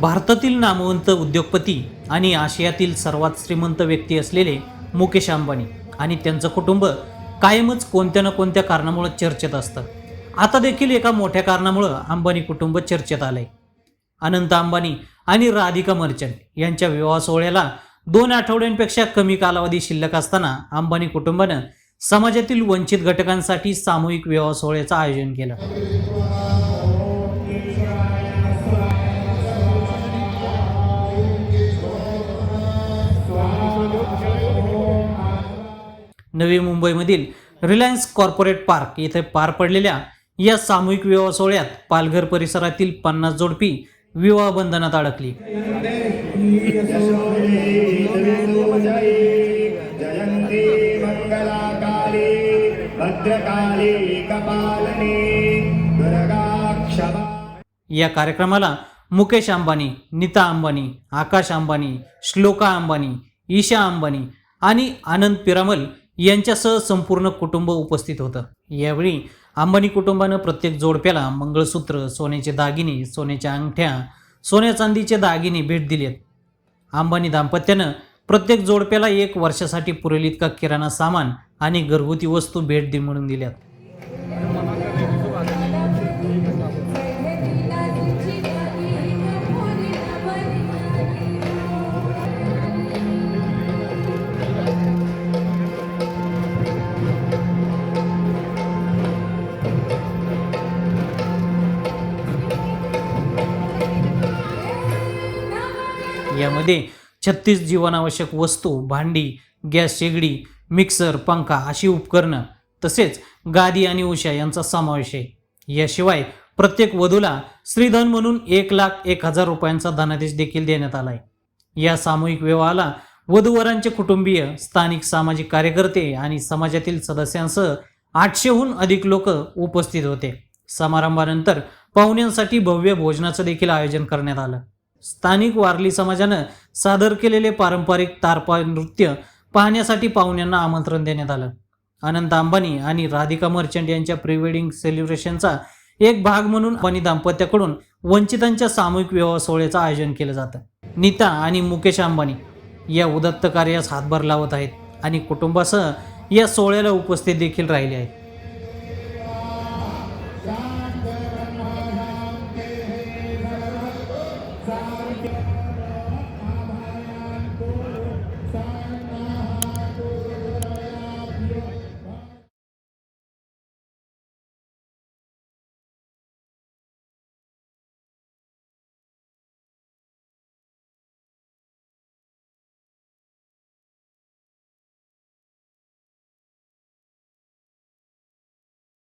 भारतातील नामवंत उद्योगपती आणि आशियातील सर्वात श्रीमंत व्यक्ती असलेले मुकेश अंबानी आणि त्यांचं कुटुंब कायमच कोणत्या ना कोणत्या कारणामुळे चर्चेत असतं. आता देखील एका मोठ्या कारणामुळं अंबानी कुटुंब चर्चेत आलंय. अनंत अंबानी आणि राधिका मर्चंट यांच्या विवाह सोहळ्याला दोन आठवड्यांपेक्षा कमी कालावधी शिल्लक असताना अंबानी कुटुंबानं समाजातील वंचित घटकांसाठी सामूहिक विवाह सोहळ्याचं आयोजन केलं. नवी मुंबईमधील रिलायन्स कॉर्पोरेट पार्क येथे पार पडलेल्या या सामूहिक विवाह सोहळ्यात पालघर परिसरातील पन्नास जोडपी विवाह बंधनात अडकली. या कार्यक्रमाला मुकेश अंबानी नीता अंबानी आकाश अंबानी श्लोका अंबानी ईशा अंबानी आणि आनंद पिरामल यांच्यासह संपूर्ण कुटुंब उपस्थित होतं. यावेळी अंबानी कुटुंबानं प्रत्येक जोडप्याला मंगळसूत्र सोन्याचे दागिने सोन्याच्या अंगठ्या सोन्या चांदीचे दागिने भेट दिलेत. अंबानी दाम्पत्यानं प्रत्येक जोडप्याला एक वर्षासाठी पुरेल इतका किराणा सामान आणि घरगुती वस्तू भेट दे म्हणून दिल्यात. यामध्ये छत्तीस जीवनावश्यक वस्तू भांडी गॅस शेगडी मिक्सर पंखा अशी उपकरणं तसेच गादी आणि उषा यांचा समावेश आहे. याशिवाय प्रत्येक वधूला श्रीधन म्हणून एक लाख एक हजार रुपयांचा धनादेश देखील देण्यात आलाय. या सामूहिक विवाहाला वधूवरांचे कुटुंबीय स्थानिक सामाजिक कार्यकर्ते आणि समाजातील सदस्यांसह आठशेहून अधिक लोक उपस्थित होते. समारंभानंतर पाहुण्यांसाठी भव्य भोजनाचं देखील आयोजन करण्यात आलं. स्थानिक वारली समाजानं सादर केलेले पारंपरिक तारपा नृत्य पाहण्यासाठी पाहुण्यांना आमंत्रण देण्यात आलं. अनंत अंबानी आणि राधिका मर्चंट यांच्या प्री वेडिंग सेलिब्रेशनचा एक भाग म्हणून अंबानी दाम्पत्याकडून वंचितांच्या सामूहिक विवाह सोहळ्याचं आयोजन केलं जातं. नीता आणि मुकेश अंबानी या उदत्त कार्यास हातभार लावत आहेत आणि कुटुंबासह या सोहळ्याला उपस्थित देखील राहिले आहेत.